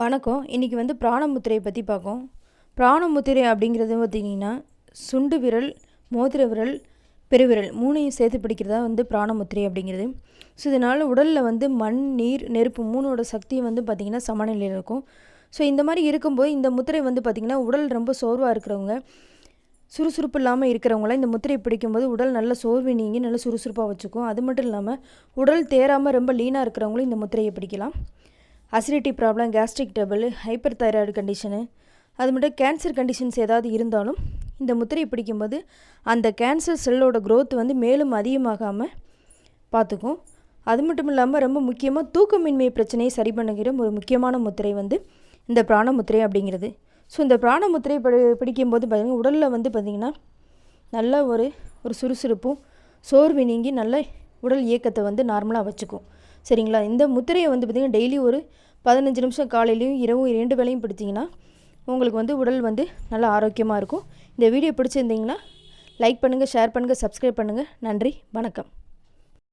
வணக்கம். இன்றைக்கி வந்து பிராணமுத்திரையை பற்றி பார்ப்போம் பிராணமுத்திரை அப்படிங்கிறது பார்த்திங்கன்னா சுண்டு விரல் மோதிர விரல் பெருவிரல் மூணையும் சேர்த்து பிடிக்கிறதா வந்து பிராணமுத்திரை அப்படிங்கிறது. ஸோ இதனால் உடலில் வந்து மண் நீர் நெருப்பு மூணோட சக்தியும் வந்து பார்த்திங்கன்னா சமநிலையில் இருக்கும். ஸோ இந்த மாதிரி இருக்கும்போது இந்த முத்திரை வந்து பார்த்திங்கன்னா உடல் ரொம்ப சோர்வாக இருக்கிறவங்க சுறுசுறுப்பு இல்லாமல் இருக்கிறவங்களாம் இந்த முத்திரை பிடிக்கும்போது உடல் நல்ல சோர்வு நீங்கி நல்ல சுறுசுறுப்பாக வச்சுக்கும். அது மட்டும் இல்லாமல் உடல் தேராமல் ரொம்ப லீனாக இருக்கிறவங்களும் இந்த முத்திரையை பிடிக்கலாம். Acidity problem gastric double hyper thyroid condition அது மட்டும் கேன்சர் கண்டிஷன்ஸ் ஏதாவது இருந்தாலும் இந்த முத்திரையை பிடிக்கும்போது அந்த கேன்சர் செல்லோட க்ரோத் வந்து மேலும் அதிகமாகாமல் பார்த்துக்கும். அது மட்டும் இல்லாமல் ரொம்ப முக்கியமாக தூக்கமின்மை பிரச்சனையை சரி பண்ணுகிற ஒரு முக்கியமான முத்திரை வந்து இந்த பிராண முத்திரை அப்படிங்கிறது. ஸோ இந்த பிராண முத்திரை படி பிடிக்கும்போது பார்த்திங்கன்னா உடலில் வந்து பார்த்திங்கன்னா நல்ல ஒரு ஒரு சுறுசுறுப்பும் சோர்வு நீங்கி நல்ல உடல் இயக்கத்தை வந்து நார்மலாக வச்சுக்கும். சரிங்களா? இந்த முத்திரையை வந்து பார்த்திங்கன்னா டெய்லி ஒரு பதினஞ்சு நிமிஷம் காலையிலையும் இரவும் இரண்டு வேலையும் பிடிச்சிங்கன்னா உங்களுக்கு வந்து உடல் வந்து நல்லா ஆரோக்கியமாக இருக்கும். இந்த வீடியோ பிடிச்சிருந்தீங்கன்னா லைக் பண்ணுங்கள் ஷேர் பண்ணுங்கள் சப்ஸ்கிரைப் பண்ணுங்கள் நன்றி வணக்கம்.